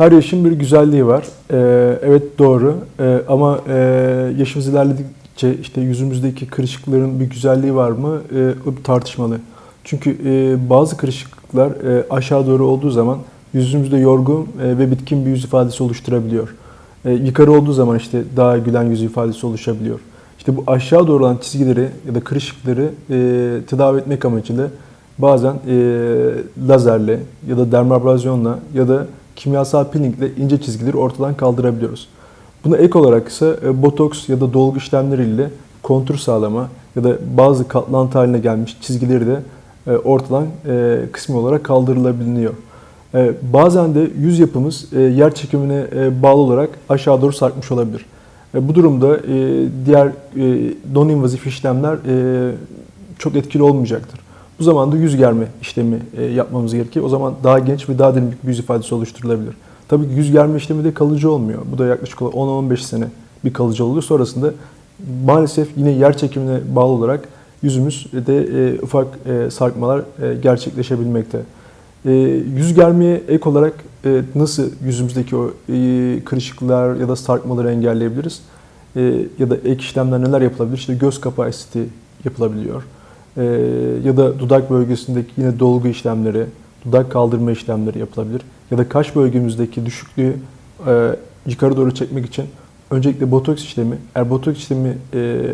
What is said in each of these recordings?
Her yaşın bir güzelliği var. Ee, evet doğru. Ee, ama e, yaşımız ilerledikçe işte yüzümüzdeki kırışıkların bir güzelliği var mı? Ee, o tartışmalı. Çünkü e, bazı kırışıklıklar e, aşağı doğru olduğu zaman yüzümüzde yorgun e, ve bitkin bir yüz ifadesi oluşturabiliyor. E, yukarı olduğu zaman işte daha gülen yüz ifadesi oluşabiliyor. İşte bu aşağı doğru olan çizgileri ya da kırışıkları e, tedavi etmek amacıyla bazen e, lazerle ya da dermabrazyonla ya da kimyasal peelingle ince çizgileri ortadan kaldırabiliyoruz. Buna ek olarak ise e, botoks ya da dolgu işlemleriyle kontur sağlama ya da bazı katlantı haline gelmiş çizgileri de e, ortadan e, kısmi olarak kaldırılabiliyor. Bazen de yüz yapımız yer çekimine bağlı olarak aşağı doğru sarkmış olabilir. Bu durumda diğer non-invazif işlemler çok etkili olmayacaktır. Bu zaman da yüz germe işlemi e, yapmamız gerekir. O zaman daha genç ve daha dinamik bir yüz ifadesi oluşturulabilir. Tabii ki yüz germe işlemi de kalıcı olmuyor. Bu da yaklaşık olarak 10-15 sene bir kalıcı oluyor. Sonrasında maalesef yine yer çekimine bağlı olarak yüzümüzde e, ufak e, sarkmalar gerçekleşebilmekte. Yüz germeye ek olarak nasıl yüzümüzdeki o kırışıklıklar ya da sarkmaları engelleyebiliriz? Ya da ek işlemler neler yapılabilir? İşte göz kapağı estetiği yapılabiliyor. E, ya da dudak bölgesindeki yine dolgu işlemleri, dudak kaldırma işlemleri yapılabilir. Ya da kaş bölgemizdeki düşüklüğü e, yukarı doğru çekmek için öncelikle botoks işlemi, eğer botoks işlemi e,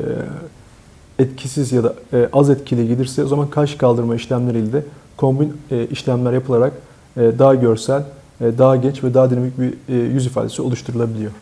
etkisiz ya da e, az etkili gelirse o zaman kaş kaldırma işlemleriyle de kombin e, işlemler yapılarak e, daha görsel, e, daha genç ve daha dinamik bir e, yüz ifadesi oluşturulabiliyor.